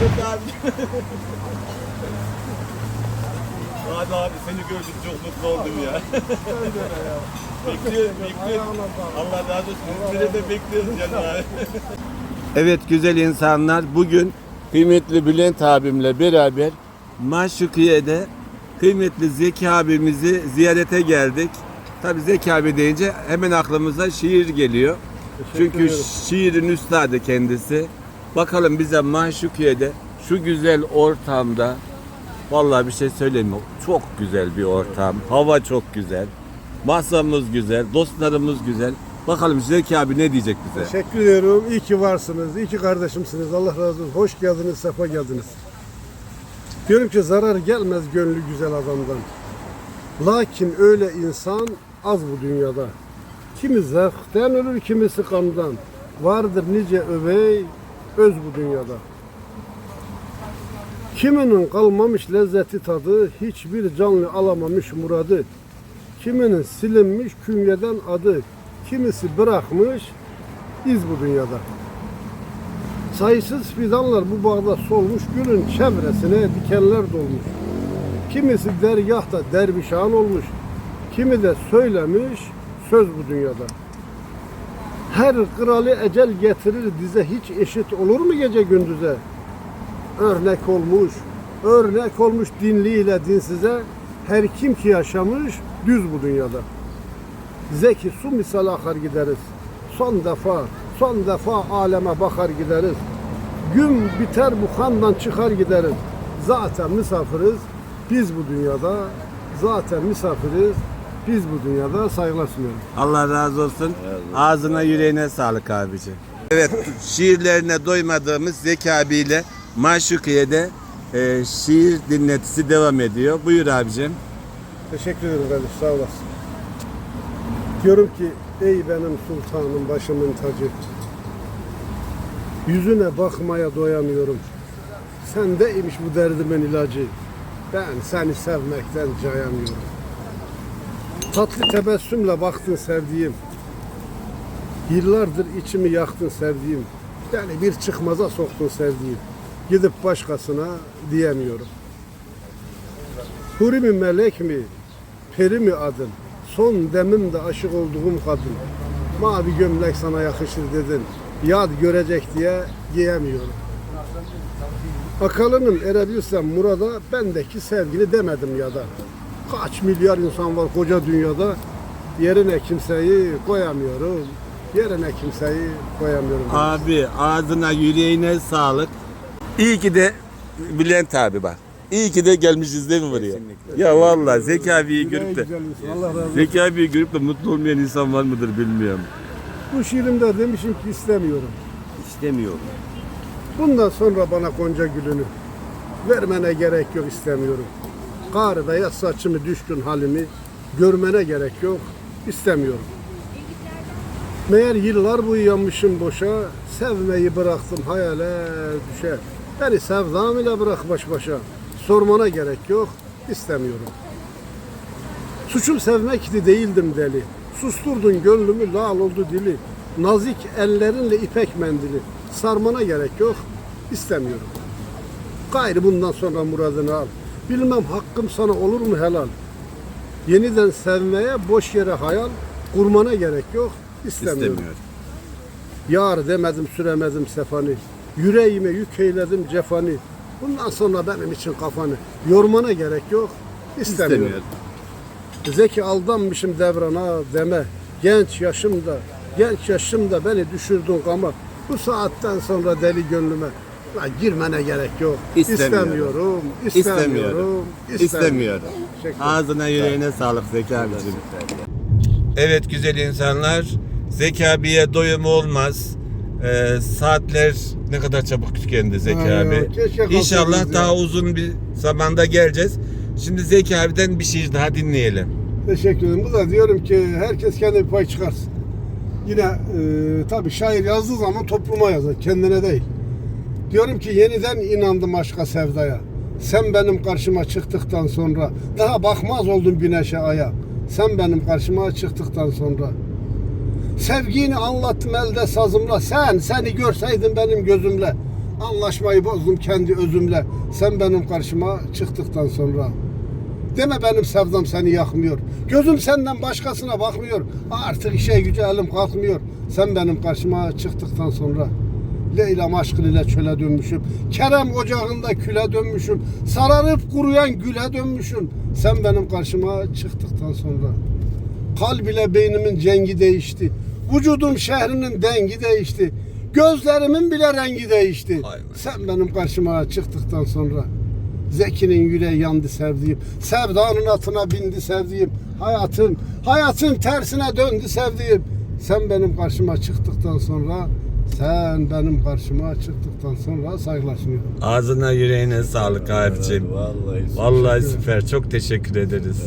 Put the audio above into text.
Bülent abi. Hadi abi seni gördüm çok mutlu oldum ya. bekliyoruz, bekliyoruz. Allah razı olsun. Seni de bekliyoruz canım abi. Evet güzel insanlar bugün kıymetli Bülent abimle beraber Maşukiye'de kıymetli Zeki abimizi ziyarete geldik. Tabi Zeki abi deyince hemen aklımıza şiir geliyor. Çünkü şiirin üstadı kendisi. Bakalım bize Maşukiye'de şu güzel ortamda Vallahi bir şey söyleyeyim mi? Çok güzel bir ortam. Hava çok güzel. Masamız güzel. Dostlarımız güzel. Bakalım Zeki abi ne diyecek bize? Teşekkür ediyorum. İyi ki varsınız. İyi ki kardeşimsiniz. Allah razı olsun. Hoş geldiniz, sefa geldiniz. Diyorum ki zarar gelmez gönlü güzel adamdan. Lakin öyle insan az bu dünyada. Kimi zevkten ölür, kimisi kandan. Vardır nice övey, öz bu dünyada. Kiminin kalmamış lezzeti tadı, hiçbir canlı alamamış muradı. Kiminin silinmiş künyeden adı, kimisi bırakmış iz bu dünyada. Sayısız fidanlar bu bağda solmuş, gülün çevresine dikenler dolmuş. Kimisi dergahta dervişan olmuş, kimi de söylemiş söz bu dünyada. Her kralı ecel getirir dize hiç eşit olur mu gece gündüze? Örnek olmuş, örnek olmuş dinliyle dinsize her kim ki yaşamış düz bu dünyada. Zeki su misal akar gideriz. Son defa, son defa aleme bakar gideriz. Gün biter bu kandan çıkar gideriz. Zaten misafiriz biz bu dünyada. Zaten misafiriz biz bu dünyada saygılar sunuyorum. Allah razı olsun. Ağzına yüreğine sağlık abici. Evet şiirlerine doymadığımız Zeki abiyle Maşukiye'de e, şiir dinletisi devam ediyor. Buyur abicim. Teşekkür ederim kardeş sağ olasın. Diyorum ki ey benim sultanım başımın tacı. Yüzüne bakmaya doyamıyorum. Sendeymiş bu derdimin ilacı. Ben seni sevmekten cayamıyorum. Tatlı tebessümle baktın sevdiğim. Yıllardır içimi yaktın sevdiğim. Beni bir çıkmaza soktun sevdiğim. Gidip başkasına diyemiyorum. Huri mi melek mi? Peri mi adın? Son demimde aşık olduğum kadın. Mavi gömlek sana yakışır dedin. Yad görecek diye giyemiyorum. Akalının erebilsem murada bendeki sevgili demedim ya da. Kaç milyar insan var koca dünyada. Yerine kimseyi koyamıyorum. Yerine kimseyi koyamıyorum. Abi ağzına yüreğine sağlık. İyi ki de Bülent abi bak. İyi ki de gelmişiz değil mi buraya? Ya vallahi Zeki abiyi görüp de. Zeki abiyi görüp de mutlu olmayan insan var mıdır bilmiyorum. Bu şiirimde demişim ki istemiyorum. İstemiyorum. Bundan sonra bana gonca gülünü vermene gerek yok istemiyorum. Kar beyaz saçımı düşkün halimi görmene gerek yok istemiyorum. Meğer yıllar boyu yanmışım boşa sevmeyi bıraktım hayale düşe. Beni sevdam ile bırak baş başa sormana gerek yok istemiyorum. Suçum sevmekti değildim deli. Susturdun gönlümü lal oldu dili. Nazik ellerinle ipek mendili. Sarmana gerek yok. istemiyorum. Gayrı bundan sonra muradını al. Bilmem hakkım sana olur mu helal. Yeniden sevmeye boş yere hayal kurmana gerek yok. istemiyorum. Yar demedim süremedim sefani. Yüreğime yük eyledim cefani. Bundan sonra benim için kafanı yormana gerek yok. İstemiyorum. İstemiyorum. Zeki aldanmışım devrana deme. Genç yaşımda, genç yaşımda beni düşürdün ama bu saatten sonra deli gönlüme girmene gerek yok. İstemiyorum. İstemiyorum. İstemiyorum. İstemiyorum. Ağzına yüreğine sağlık Zeki abicim. Evet güzel insanlar. Zeki abiye doyum olmaz. Ee, saatler ne kadar çabuk tükendi Zeki Ay, abi. keşke İnşallah kalsaydınız daha ya. uzun bir zamanda geleceğiz. Şimdi Zeki abiden bir şiir daha dinleyelim. Teşekkür ederim. Bu da diyorum ki herkes kendi bir pay çıkarsın. Yine e, tabii şair yazdığı zaman topluma yazar, kendine değil. Diyorum ki yeniden inandım aşka sevdaya. Sen benim karşıma çıktıktan sonra daha bakmaz oldum güneşe aya. Sen benim karşıma çıktıktan sonra. Sevgini anlattım elde sazımla. Sen, seni görseydin benim gözümle. Anlaşmayı bozdum kendi özümle. Sen benim karşıma çıktıktan sonra. Deme benim sevdam seni yakmıyor. Gözüm senden başkasına bakmıyor. Artık işe güce elim kalkmıyor. Sen benim karşıma çıktıktan sonra. Leyla aşkın ile çöle dönmüşüm. Kerem ocağında küle dönmüşüm. Sararıp kuruyan güle dönmüşüm. Sen benim karşıma çıktıktan sonra. Kalb ile beynimin cengi değişti. Vücudum şehrinin dengi değişti. Gözlerimin bile rengi değişti. Be. Sen benim karşıma çıktıktan sonra. Zeki'nin yüreği yandı sevdiğim. Sevdanın atına bindi sevdiğim. Hayatım, hayatın tersine döndü sevdiğim. Sen benim karşıma çıktıktan sonra sen benim karşıma çıktıktan sonra saygılar sunuyorum. Ağzına yüreğine sağlık abicim. Vallahi. Vallahi süper. Çok teşekkür ederiz.